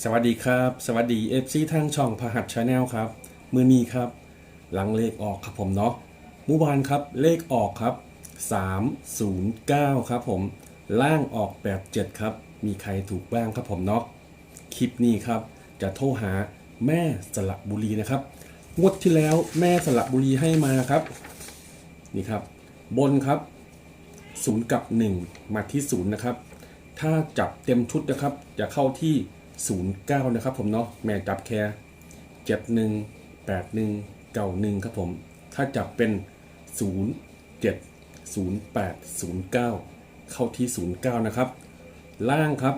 สวัสดีครับ สวัสดีเอฟซีทางช่องพหัสชาแนลครับ มือนี้ครับ หลังเลขออกครับผมเนาะเมื่อวานครับเลขออกครับ 309 ครับผม ล่างออกแบบ7ครับ มีใครถูกบ้างครับผมเนาะคลิปนี้ครับ จะโทรหาแม่สระบุรีนะครับงวดที่แล้วแม่สระบุรีให้มาครับ นี่ครับ บนครับ0กับ 1 มาที่0นะครับถ้าจับเต็มชุดนะครับ จะเข้าที่ 09 นะครับผมเนาะแม่จับแค่71 81 91ครับผม ถ้าจับเป็น 07 08 09 เข้าที่ 09 นะครับ ล่างครับ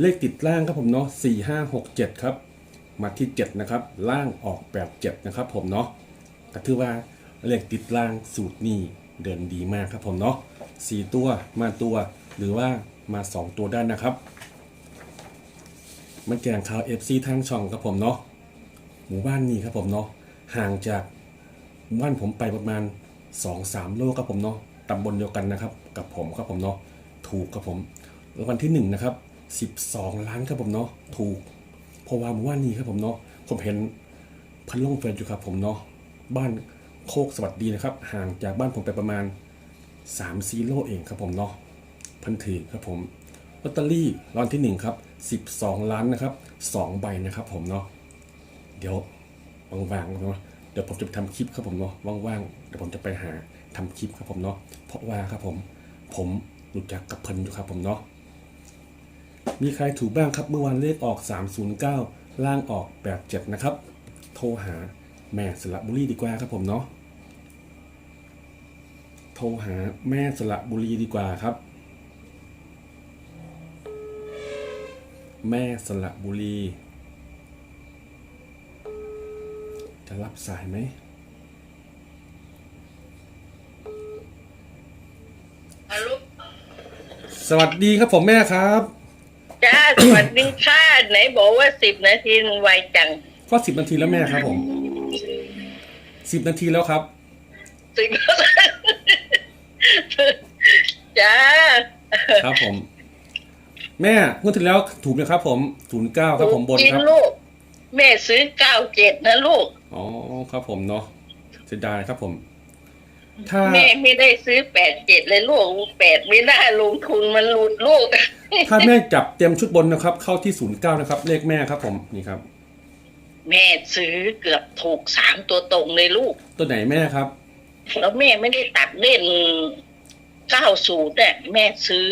เลขติดล่างครับผมเนาะ4 5 6 7 ครับ มาที่ 7 นะครับ ล่างออกแบบ7นะครับผมเนาะก็ถือว่าเลขติดล่างสูตรนี้เดินดีมากครับผมเนาะสี่ตัวมาตัวหรือว่ามาสองตัวได้นะครับ มันแกงข่าว FC ทางช่องครับผมเนาะหมู่บ้านนี้ครับผมเนาะห่างจากหมู่บ้านผมไปประมาณ 2-3 โลครับผมเนาะตำบลเดียวกันนะครับ กับผมครับผมเนาะถูกครับผมรางวัลที่หนึ่งนะครับ12 ล้านครับผมเนาะถูกเพราะว่าหมู่บ้านนี้ครับผมเนาะผมเห็นพันลงเฟรนอยู่ครับผมเนาะบ้านโคกสวัสดีนะครับ ห่างจากบ้านผมไปประมาณ3ซีโลเองครับผมเนาะพันถือครับผม ลอตเตอรี่รางวัลที่ 1 ครับ 12 ล้านนะครับ2ใบนะครับผมเนาะเดี๋ยวว่างๆเนาะเดี๋ยวผมจะไปทำคลิปครับผมเนาะว่างๆเดี๋ยวผมจะไปหาทำคลิปครับผมเนาะเพราะว่าครับผมผมรู้จักกับเพิ่นอยู่ครับผมเนาะมีใครถูกบ้างครับเมื่อวานเลขออก 309 ล่างออก 87 นะครับ โทรหาแม่สระบุรีดีกว่าครับผมเนาะโทรหาแม่สระบุรีดีกว่าครับ แม่สระบุรี จะรับสายไหมฮัลโหลสวัสดีครับผมแม่ครับ จ้า สวัสดีค่ะไหนบอกว่าสิบนาทีมันไวจังก็สิบนาทีแล้วแม่ครับผมสิบนาทีแล้วครับสิบจ้า ครับผม แม่งวดที่แล้วถูกไหมครับ ผมศูนย์เก้าครับผมบนจริงครับ ลูก แม่ซื้อเก้าเจ็ดนะลูก อ๋อครับผมเนาะเสียดายครับผม ถ้าแม่ไม่ได้ซื้อแปดเจ็ดเลยลูกแปดไม่ได้ลงทุนมันหลุดลูก ถ้าแม่จับเต็มชุดบนนะครับ เข้าที่ศูนย์เก้านะครับ เลขแม่ครับผมนี่ครับ แม่ซื้อเกือบถูกสามตัวตรงเลยลูก ตัวไหนแม่ครับ แล้วแม่ไม่ได้ตัดเล่นเก้าศูนย์เนี่ยแม่ซื้อ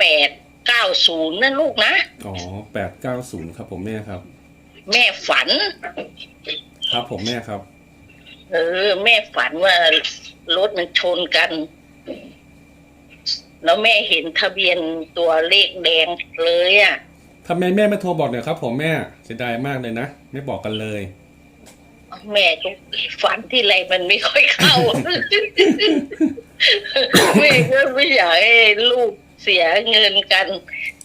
แปดเก้าศูนย์นั่นลูกนะ อ๋อแปดเก้าศูนย์ครับผมแม่ครับ แม่ฝัน ครับผมแม่ครับ เออ แม่ฝันว่ารถมันชนกัน แล้วแม่เห็นทะเบียนตัวเลขแดงเลยอะทำไมแม่ไม่โทรบอกเนี่ยครับผมแม่เสียดายมากเลยนะ ไม่บอกกันเลย แม่ก็ฝันที่ไรมันไม่ค่อยเข้า แม่ก็ไม่อยากให้ลูก เสียเงินกัน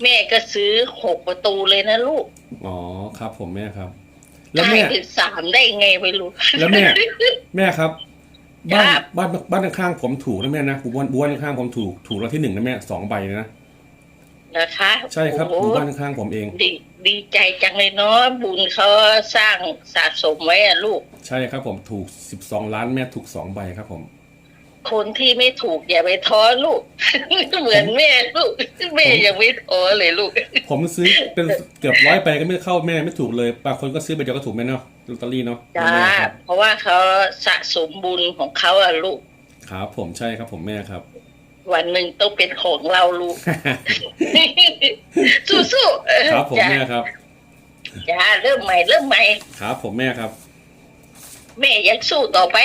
แม่ก็ซื้อหกประตูเลยนะลูกอ๋อครับ ผมแม่ครับ แล้วได้แม่ถึงสามได้ไงไม่รู้ แล้วแม่ แม่ครับ บ้านครับ บ้านบ้านข้างๆผมถูกนะแม่นะบ้านบ้านข้างๆผมถูกถูกรางวัลที่หนึ่งนะแม่สองใบเลยนะนะคะใช่ครับโอ้หโหมู่บ้านข้างๆผมเอง ดีดีใจจังเลยเนาะบุญเขาสร้างสะสมไว้อะลูก ใช่ครับผมถูก12ล้านแม่ถูก2ใบครับผม คนที่ไม่ถูกอย่าไปท้อลูก เหมือนแม่ลูกแม่ยังไม่ท้อเลยลูก ผมซื้อเป็นเกือบร้อยใบก็ไม่เข้าแม่ไม่ถูกเลยบางคนก็ซื้อไปเดียวก็ถูกแม่เนาะลอตเตอรี่เนาะจ้าแม่ครับเพราะว่าเขาสะสมบุญของเขาอะลูกครับผมใช่ครับผมแม่ครับ วันหนึ่งต้องเป็นของเราลูกสู้ๆเออครับผมจ้าแม่ครับจ้าเริ่มใหม่เริ่มใหม่ครับผมแม่ครับ แม่ยังสู้ต่อไป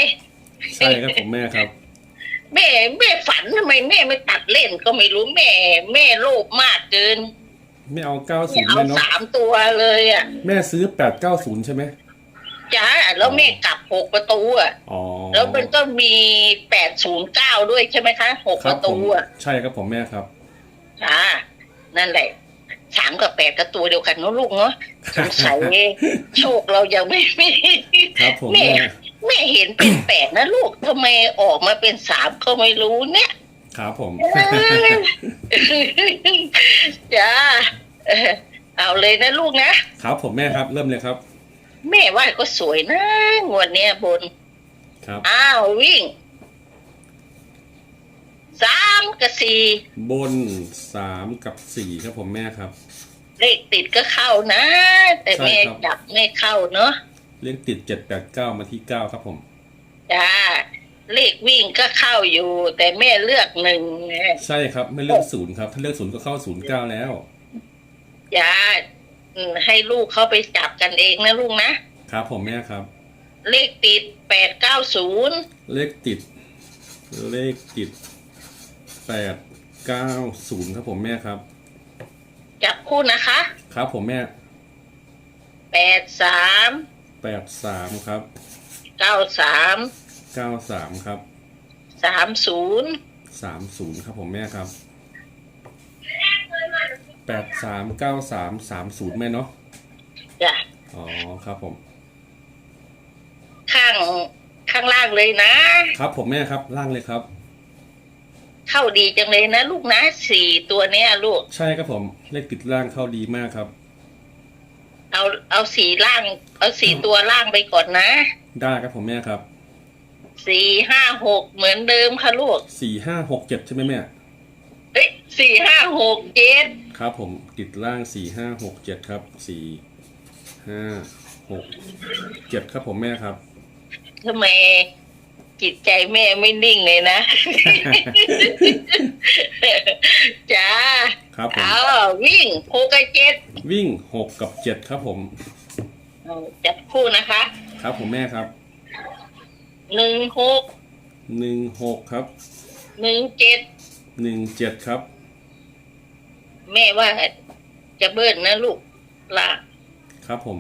ใช่ครับผมแม่ครับ แม่แม่ฝันทำไมแม่ไม่ตัดเล่นก็ไม่รู้แม่ แม่โลภมากเกินไม่เอาแม่90เอาแม่เนาะสามตัวเลยอะแม่ซื้อ890ใช่ไหมจ้าแล้วแม่กลับหกประตูอะ อ๋อแล้วมันก็มีแปดศูนย์เก้าด้วยใช่ไหมคะหกคปรับระผตูมอะใช่ครับผมแม่ครับ จ้านั่นแหละสามกับแปดกับตัวเดียวกันเนอะลูกเนาะสงสัย โชคเรายังไม่มี ครับผมแม่ แม่ แม่เห็นเป็นแปดนะลูกทำไมออกมาเป็นสามก็ไม่รู้เนี่ย ครับผม จ้าเออเอาเอาเลยนะลูกนะ ครับผมแม่ครับ เริ่มเลยครับ แม่ว่าก็สวยนะงวดเนี้ยบน ครับ อ้าววิ่งสามกับสี่บนสามกับสี่ครับผมแม่ครับ เลขติดก็เข้านะ แต่แม่ใช่ครับ จับไม่เข้าเนาะ เลขติดเจ็ดแปดเก้ามาที่เก้าครับผมจ้าเลขวิ่งก็เข้าอยู่ แต่แม่เลือกหนึ่งไงใช่ครับไม่เลือกศูนย์ครับ ถ้าเลือกศูนย์ก็เข้าศูนย์เก้าแล้วจ้าอืมให้ลูกเขาไปจับกันเองนะลูกนะ ครับผมแม่ครับ เลขติดแปดเก้าศูนย์เลขติด เลขติดแปดเก้าศูนย์ครับผมแม่ครับ จับคู่นะคะครับผมแม่แปดสาม แปดสามครับเก้าสามเก้าสามครับสามศูนย์สามศูนย์ครับผมแม่ครับแปดสามเก้าสามสามศูนย์แม่เนาะจ้ะอ๋อครับผม ข้างข้างล่างเลยนะ ครับผมแม่ครับล่างเลยครับ เข้าดีจังเลยนะ ลูกนะสี่ตัวเนี้ยลูก ใช่ครับผม เลขติดล่างเข้าดีมากครับ เอาเอาสีล่าง เอาสีตัวล่างไปก่อนนะได้ครับผมแม่ครับสี่ห้าหกเหมือนเดิมค่ะลูกสี่ห้าหกเจ็ดใช่ไหมแม่เอ้ยสี่ห้าหกเจ็ดครับ ผมติดล่างสี่ห้าหกเจ็ดครับสี่ห้าหกเจ็ดครับผมแม่ครับทำไม จิตใจแม่ไม่นิ่งเลยนะ จ้า ครับผม เอาวิ่งหกกับเจ็ดวิ่งหกกับเจ็ดครับผม เอาจับคู่นะคะครับผมแม่ครับหนึ่งหกหนึ่งหกครับหนึ่งเจ็ดหนึ่งเจ็ดครับ แม่ว่าจะเบิ้ลนะลูกละครับผม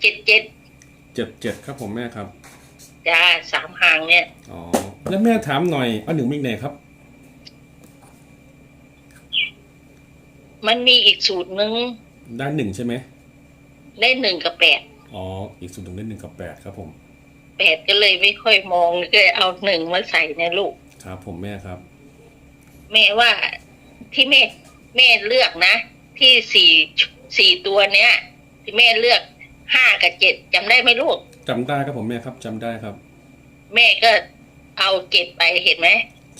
เจ็ดเจ็ดเจ็ดเจ็ดครับผมแม่ครับ จ้าสามหางเนี่ย อ๋อแล้วแม่ถามหน่อยเอาหนึ่งมิกไหนครับ มันมีอีกสูตรหนึ่งด้านหนึ่งใช่ไหมได้หนึ่งกับแปดอ๋อ อีกสูตรหนึ่งได้หนึ่งกับแปดครับผมแปดก็เลยไม่ค่อยมองก็เลยเอาหนึ่งมาใส่ในลูก ครับ ผมแม่ครับ แม่ว่าที่แม่แม่เลือกนะ ที่สี่สี่ตัวเนี้ย ที่แม่เลือกห้ากับเจ็ดจำได้ไหมลูก จำได้ครับผมแม่ครับจำได้ครับ แม่ก็เอาเจ็ดไปเห็นไหม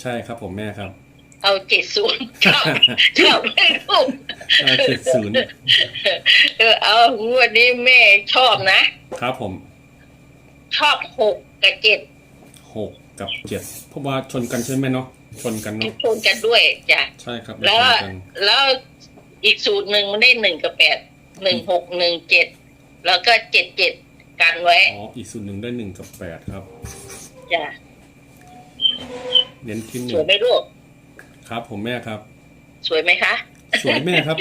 ใช่ครับผมแม่ครับเอาเจ็ดศูนย์ชอบชอบไหมลูกเจ็ดศูนย์เออเอางวดนี้แม่ชอบนะ ครับผมชอบหกกับเจ็ดหกกับเจ็ดเพราะว่าชนกันใช่ไหมเนาะชนกันที่เนาะชนกันด้วยจ้ะ ใช่ครับแล้ว ชนกันแล้วอีกสูตรหนึ่งมันได้หนึ่งกับแปดหนึ่งหกหนึ่งเจ็ดแล้วก็เจ็ดเจ็ด กันไว้ อ๋ออีกสูตรหนึ่งได้หนึ่งกับแปดครับ จ้ะเน้นที่หสนึ่วยงไหมลูก ครับ ผมแม่ครับ สวยไหมคะ สวยแม่ครับ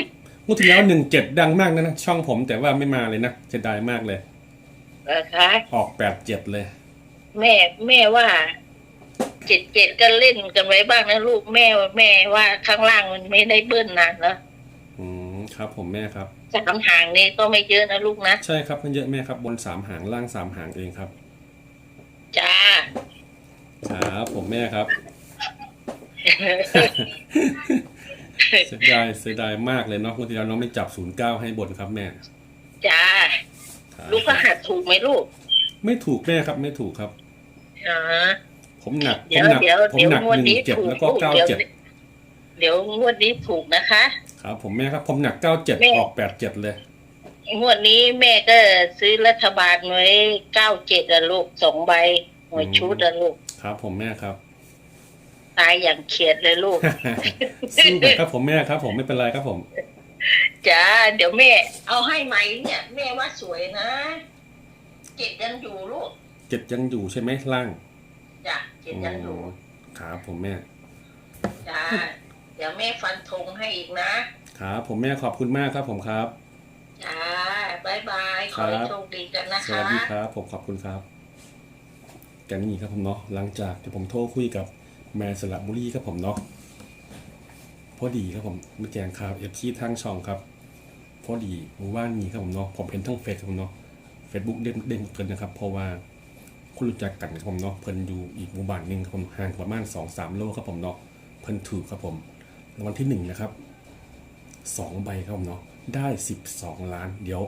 งวดที่แล้วหนึ่งเจ็ดดังมากนะนะช่องผมแต่ว่าไม่มาเลยนะเสียดายมากเลยนะคะออกแปดเจ็ดเลย แม่แม่ว่าเจ็ดเจ็ดก็เล่นกันไว้บ้างนะลูกแม่แม่ว่าข้างล่างมันไม่ได้เบิ้ลนานแล้วอืม ครับ ผมแม่ครับสามหางนี้ก็ไม่เยอะนะลูกนะ ใช่ครับมันเยอะแม่ครับ บนสามหางล่างสามหางเองครับจ้าครับผมแม่ครับ เสียดายเสียดายมากเลยเนาะงวดที่แล้วน้องไม่จับศูนย์เก้าให้บนครับแม่จ้าครับลูกก็หัดถูกไหมลูก ไม่ถูกแม่ครับ ไม่ถูกครับอ๋อผมหนักผเดี๋ยมวหนักเดี๋ยวผมเดี๋ยวหนักงวดหนึ่นี้งเจ็ดถูกแล้วก็ลูกเก้าเดี๋ยวเจ็ดเดี๋ยวงวดนี้ถูกนะคะ ครับผมแม่ครับผมหนักเก้าเจ็ดแม่ ออกแปดเจ็ดเลย งวดนี้แม่ก็ซื้อรัฐบาลไว้เก้าเจ็ดอะลูกสองใบหน่วยชุดอะลูกครับ ผมแม่ครับ ตายอย่างเขียดเลยลูก สู้ไปครับผมแม่ครับ ผมไม่เป็นไรครับผม จ้าเดี๋ยวแม่ เอาให้ไหมเนี่ย แม่ว่าสวยนะเจ็ดยังอยู่ลูกเจ็ดยังอยู่ใช่ไหมล่างจ้ะเจ็ดยังอยู่ครับผมแม่ จ้า เดี๋ยวแม่ฟันธงให้อีกนะครับ ผมแม่ขอบคุณมากครับผมครับจ้าบายบายขอให้ครับโชคดีกันนะสคะวัสดีครับ ผมขอบคุณครับกันนี่ครับผมเนาะหลังจากที่ผมโทรคุยกับแมนสระบุรีครับผมเนาะพอดีครับผมมาแจ้งข่าวเอฟซีทางช่องครับ พอดีหมู่บ้านนี้ครับผมเนาะผมเห็นทั้งเฟซครับผมเนาะเฟซบุ๊กเด้งเด้งเกินนะครับ เพราะว่าคุณรู้จักกันครับผมเนาะเพิ่นอยู่อีกหมู่บ้านหนึ่งครับผมห่างประมาณสองสามโลครับผมเนาะเพิ่นถูกครับผม รางวัลที่หนึ่งนะครับสองใบครับผมเนาะได้ 12 ล้านเดี๋ยว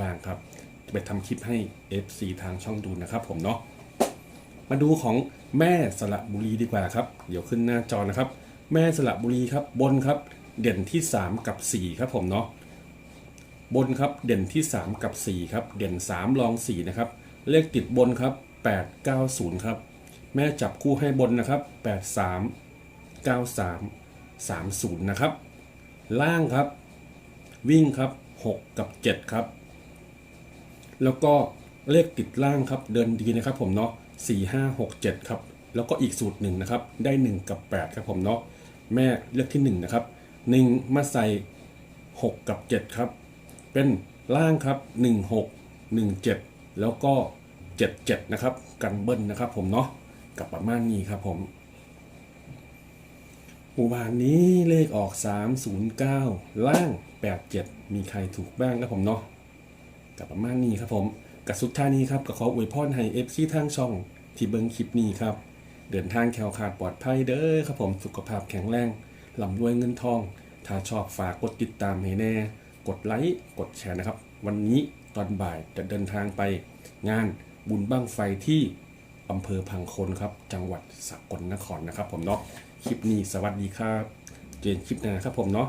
ว่างๆครับ จะไปทำคลิปให้ FC ทางช่องดูนะครับผมเนาะมาดูของแม่สระบุรีดีกว่าครับ เดี๋ยวขึ้นหน้าจอนะครับ แม่สระบุรีครับบนครับ เด่นที่ 3 กับ 4 ครับผมเนาะบนครับเด่นที่ 3 กับ 4 ครับ เด่น 3 รอง 4 นะครับ เลขติดบนครับ 890 ครับ แม่จับคู่ให้บนนะครับ 83 93 30 นะครับ ล่างครับ วิ่งครับ 6 กับ 7 ครับ แล้วก็เลขติดล่างครับ เดินดีนะครับผมเนาะ4 5 6 7 ครับ แล้วก็อีกสูตรหนึ่งนะครับ ได้ 1 กับ 8 ครับผมเนาะ แม่เลือกที่ 1 นะครับ 1 มาใส่ 6 กับ 7 ครับ เป็นล่างครับ 1 6 1 7 แล้วก็ 7 7 นะครับ กันเบิ้ลนะครับผมเนาะ กับประมาณนี้ครับผม หมู่บ้านนี้เลขออก 309 ล่าง 87 มีใครถูกบ้างครับผมเนาะกับประมาณนี้ครับผมกับสุดท้ายนี้ครับก็ขออวยพรให้เอฟซีทางช่องที่เบิ้งคลิปนี้ครับ เดินทางแคล้วคลาดปลอดภัยเด้อครับผมสุขภาพแข็งแรงลำรวยเงินทอง ถ้าชอบฝากกดติดตามให้แน่ กดไลค์กดแชร์นะครับ วันนี้ตอนบ่ายจะเดินทางไปงานบุญบั้งไฟที่อำเภอพังคนครับ จังหวัดสกลนครนะครับผมเนาะ คลิปนี้สวัสดีครับ เจนคลิปหน้าครับผมเนาะ